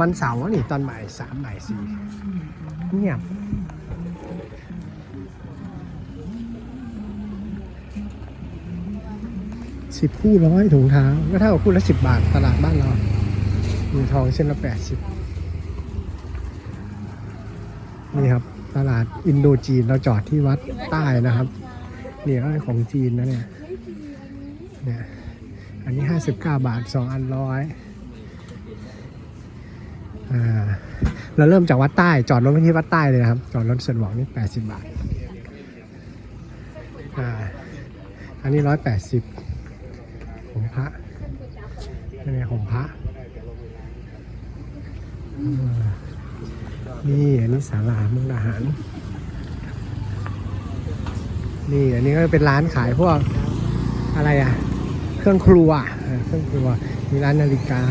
วันเสาร์นี่ตอนบ่ายสามบ่ายสี่เงียบสิบคู่ร้อยถุงเท้าก็เท่ากับคู่ละสิบบาทตลาดบ้านเรามีทองเส้นละแปดสิบนี่ครับ ตลาดอินโดจีนเราจอดที่วัดใต้นะครับเนี่ยก็ของจีนนะเนี่ยเนี่ย อันนี้ห้าสิบเก้าบาทสองอันร้อย เราเริ่มจากวัดใต้ จอดรถไว้ที่วัดใต้เลยนะครับ จอดรถสะดวกนี่แปดสิบบาทอ่าอันนี้ร้อยแปดสิบของพระนี่ไงของพระนี่อันนี้ศาลามุกดาหาร นี่อันนี้ก็เป็นร้านขายพวกอะไรอะ เครื่องครัว เครื่องครัว มีร้านนาฬิกา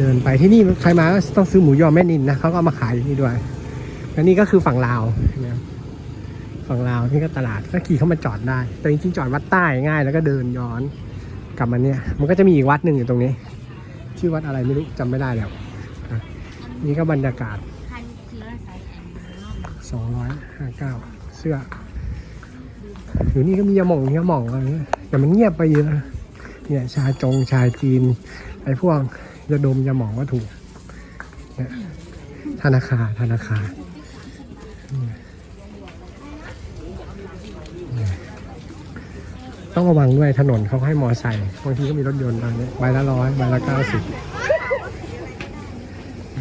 เดินไปที่นี่ใครมาก็ต้องซื้อหมูยอแม่นินนะเขาก็มาขายอยู่นี่ด้วยและนี่ก็คือฝั่งลาวนะฝั่งลาวนี่ก็ตลาดก็ขี่เข้ามาจอดได้ แต่จริงๆจอดวัดใต้ง่าย แล้วก็เดินย้อนกลับมาเนี่ย มันก็จะมีอีกวัดหนึ่งอยู่ตรงนี้ ชื่อวัดอะไรไม่รู้จำไม่ได้แล้วนี่ก็บรรยากาศสองร้อยห้าเก้าเสื้ออยู่นี่ก็มียาหม่องยาหม่องอะไรเงี้ยแต่มันเงียบไปเยอะเนี่ยชาจงชาจีนไอ้พวก ยาดมยาหมองก็ถูกธนาคารธนาคารต้องระวังด้วยถนนเขาให้มอไซค์บางทีก็มีรถยนต์ตอนนี้ใบละร้อยใบละเก้าสิบ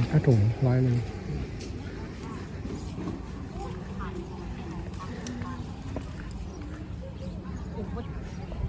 ถ้าถุงร้อยหนึ่ง